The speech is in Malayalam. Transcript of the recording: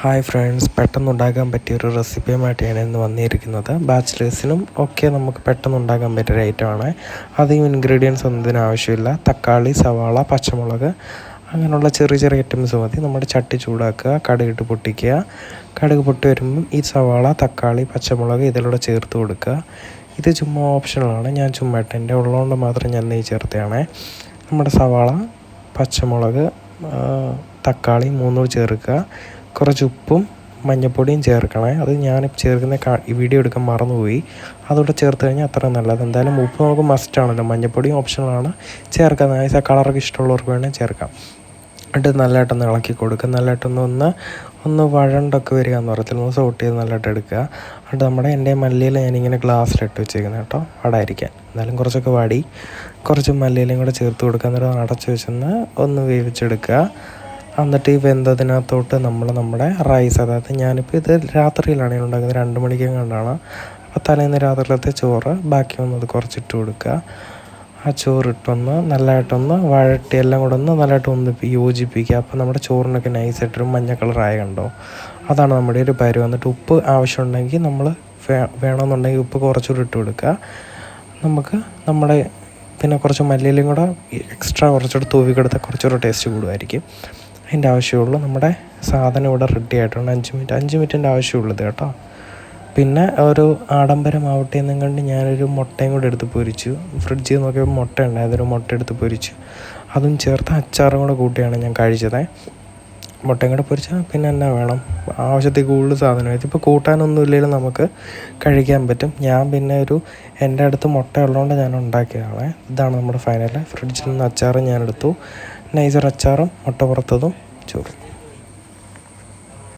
ഹായ് ഫ്രണ്ട്സ് പെട്ടെന്ന് ഉണ്ടാക്കാൻ പറ്റിയ ഒരു റെസിപ്പിയുമായിട്ടാണ് ഇന്ന് വന്നിരിക്കുന്നത്. ബാച്ചിലേഴ്സിനും ഒക്കെ നമുക്ക് പെട്ടെന്ന് ഉണ്ടാക്കാൻ പറ്റിയ ഒരു ഐറ്റമാണ് അധികം ഇൻഗ്രീഡിയൻസ് ഒന്നും ആവശ്യമില്ല. തക്കാളി സവാള പച്ചമുളക് അങ്ങനെയുള്ള ചെറിയ ചെറിയ ഐറ്റംസ് മതി. നമ്മുടെ ചട്ടി ചൂടാക്കുക കടുകിട്ട് പൊട്ടിക്കുക. കടുക് പൊട്ടി വരുമ്പം ഈ സവാള തക്കാളി പച്ചമുളക് ഇതിലൂടെ ചേർത്ത് കൊടുക്കുക. ഇത് ചുമ്മാ ഓപ്ഷണലാണ് ഞാൻ ചുമ്മാ ഇട്ട്. എന്റെ ഉള്ളതുകൊണ്ട് മാത്രം ഞാൻ നെയ്യ് ചേർത്തതാണ്. നമ്മുടെ സവാള പച്ചമുളക് തക്കാളി മൂന്നും ചേർക്കുക. കുറച്ച് ഉപ്പും മഞ്ഞൾപ്പൊടിയും ചേർക്കണേ. അത് ഞാൻ ചേർക്കുന്ന വീഡിയോ എടുക്കാൻ മറന്നുപോയി. അതുകൂടെ ചേർത്ത് കഴിഞ്ഞാൽ അത്ര നല്ലത്. എന്തായാലും ഉപ്പ് നമുക്ക് മസ്റ്റ് ആണല്ലോ. മഞ്ഞൾപ്പൊടിയും ഓപ്ഷനാണ് ചേർക്കാം. നൈസ് കളറൊക്കെ ഇഷ്ടമുള്ളവർക്ക് വേണേൽ ചേർക്കാം. എന്നിട്ട് നല്ലതായിട്ടൊന്ന് ഇളക്കി കൊടുക്കുക. നല്ലതായിട്ടൊന്ന് ഒന്ന് ഒന്ന് വഴണ്ടൊക്കെ വരിക എന്ന് പറയത്തില്ല. ഒന്ന് സോട്ട് ചെയ്ത് നല്ലതായിട്ട് എടുക്കുക. എന്നിട്ട് നമ്മുടെ എന്റെ മല്ലിയിൽ ഞാനിങ്ങനെ ഗ്ലാസ്സിലിട്ട് വെച്ചേക്കുന്നത് കേട്ടോ. അടായിരിക്കാൻ എന്നാലും കുറച്ചൊക്കെ വാടി കുറച്ച് മല്ലിയിലും കൂടെ ചേർത്ത് കൊടുക്കുക. എന്നിട്ട് അടച്ച് വെച്ചൊന്ന് ഒന്ന് വേവിച്ചെടുക്കുക. എന്നിട്ട് ഈ വെന്തതിനകത്തോട്ട് നമ്മൾ നമ്മുടെ റൈസ് അതായത് ഞാനിപ്പോൾ ഇത് രാത്രിയിലാണ് ഞാൻ ഉണ്ടാക്കുന്നത്. രണ്ട് മണിക്കും കണ്ടാണ്. അപ്പോൾ തലേന്ന് രാത്രിയിലത്തെ ചോറ് ബാക്കി വന്നത് കുറച്ചിട്ട് കൊടുക്കുക. ആ ചോറിട്ടൊന്ന് നല്ലതായിട്ടൊന്ന് വഴട്ടി എല്ലാം കൂടെ ഒന്ന് നല്ലതായിട്ട് ഒന്ന് യോജിപ്പിക്കുക. അപ്പോൾ നമ്മുടെ ചോറിനൊക്കെ നൈസായിട്ടൊരു മഞ്ഞ കളറായ കണ്ടോ? അതാണ് നമ്മുടെ ഒരു പരുവ് എന്നിട്ട് ഉപ്പ് ആവശ്യമുണ്ടെങ്കിൽ നമ്മൾ വേണമെന്നുണ്ടെങ്കിൽ ഉപ്പ് കുറച്ചുകൂടി ഇട്ട് കൊടുക്കുക. നമുക്ക് നമ്മുടെ പിന്നെ കുറച്ച് മല്ലിയിലും കൂടെ എക്സ്ട്രാ കുറച്ചുകൂടി തൂവി കൊടുത്താൽ കുറച്ചുകൂടെ ടേസ്റ്റ് കൂടുമായിരിക്കും. അതിന്റെ ആവശ്യമുള്ളൂ. നമ്മുടെ സാധനം ഇവിടെ റെഡി ആയിട്ടുണ്ട്. അഞ്ച് മിനിറ്റ് അഞ്ച് മിനിറ്റിന്റെ ആവശ്യമുള്ളത് കേട്ടോ. പിന്നെ ഒരു ആഡംബരമാവട്ടെ എന്നും കണ്ട് ഞാനൊരു മുട്ടയും കൂടെ എടുത്ത് പൊരിച്ചു. ഫ്രിഡ്ജിൽ നോക്കിയപ്പോൾ മുട്ട ഉണ്ടായതൊരു മുട്ട എടുത്ത് പൊരിച്ചു. അതും ചേർത്ത് അച്ചാറും കൂടെ കൂട്ടിയാണ് ഞാൻ കഴിച്ചത്. മുട്ടയും കൂടെ പൊരിച്ചാൽ പിന്നെ എന്നാ വേണം? ആവശ്യത്തിൽ കൂടുതൽ സാധനം ഇതിപ്പോൾ കൂട്ടാനൊന്നും ഇല്ലെങ്കിലും നമുക്ക് കഴിക്കാൻ പറ്റും. ഞാൻ പിന്നെ ഒരു എന്റെ അടുത്ത് മുട്ട ഉള്ളതുകൊണ്ട് ഞാൻ ഉണ്ടാക്കിയതാണ്. ഇതാണ് നമ്മുടെ ഫൈനൽ ഫ്രിഡ്ജിൽ നിന്ന് അച്ചാറും ഞാൻ എടുത്തു. നൈസർ അച്ചാറും മുട്ട പുറത്തതും ചോറും.